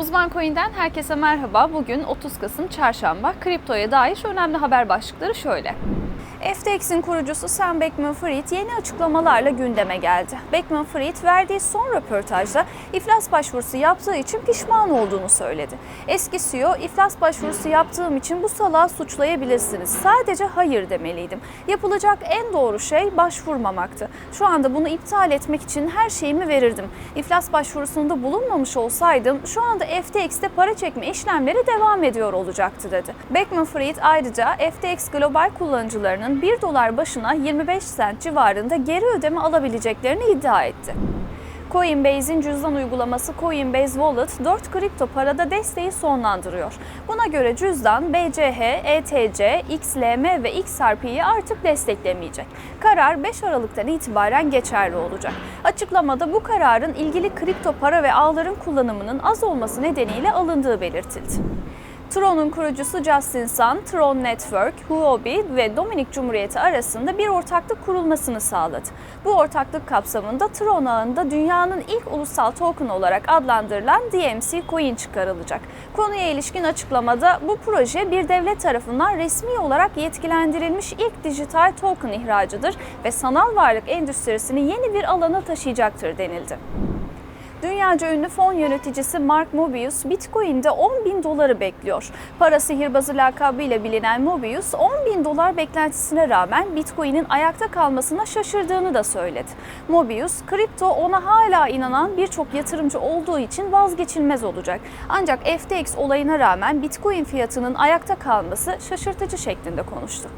Uzman Coin'den herkese merhaba. Bugün 30 Kasım Çarşamba. Kriptoya dair önemli haber başlıkları şöyle. FTX'in kurucusu Sam Bankman-Fried yeni açıklamalarla gündeme geldi. Bankman-Fried verdiği son röportajda iflas başvurusu yaptığı için pişman olduğunu söyledi. Eski CEO, iflas başvurusu yaptığım için bu salağı suçlayabilirsiniz. Sadece hayır demeliydim. Yapılacak en doğru şey başvurmamaktı. Şu anda bunu iptal etmek için her şeyimi verirdim. İflas başvurusunda bulunmamış olsaydım şu anda FTX'te para çekme işlemleri devam ediyor olacaktı dedi. Bankman-Fried ayrıca FTX global kullanıcılarının 1 dolar başına 25 sent civarında geri ödeme alabileceklerini iddia etti. Coinbase'in cüzdan uygulaması Coinbase Wallet 4 kripto parada desteği sonlandırıyor. Buna göre cüzdan BCH, ETC, XLM ve XRP'yi artık desteklemeyecek. Karar 5 Aralık'tan itibaren geçerli olacak. Açıklamada bu kararın ilgili kripto para ve ağların kullanımının az olması nedeniyle alındığı belirtildi. Tron'un kurucusu Justin Sun, Tron Network, Huobi ve Dominik Cumhuriyeti arasında bir ortaklık kurulmasını sağladı. Bu ortaklık kapsamında Tron ağında dünyanın ilk ulusal token olarak adlandırılan DMC Coin çıkarılacak. Konuya ilişkin açıklamada bu proje bir devlet tarafından resmi olarak yetkilendirilmiş ilk dijital token ihracıdır ve sanal varlık endüstrisini yeni bir alana taşıyacaktır denildi. Dünyaca ünlü fon yöneticisi Mark Mobius Bitcoin'de 10 bin doları bekliyor. Para sihirbazı lakabıyla bilinen Mobius 10 bin dolar beklentisine rağmen Bitcoin'in ayakta kalmasına şaşırdığını da söyledi. Mobius, kripto ona hala inanan birçok yatırımcı olduğu için vazgeçilmez olacak. Ancak FTX olayına rağmen Bitcoin fiyatının ayakta kalması şaşırtıcı şeklinde konuştu.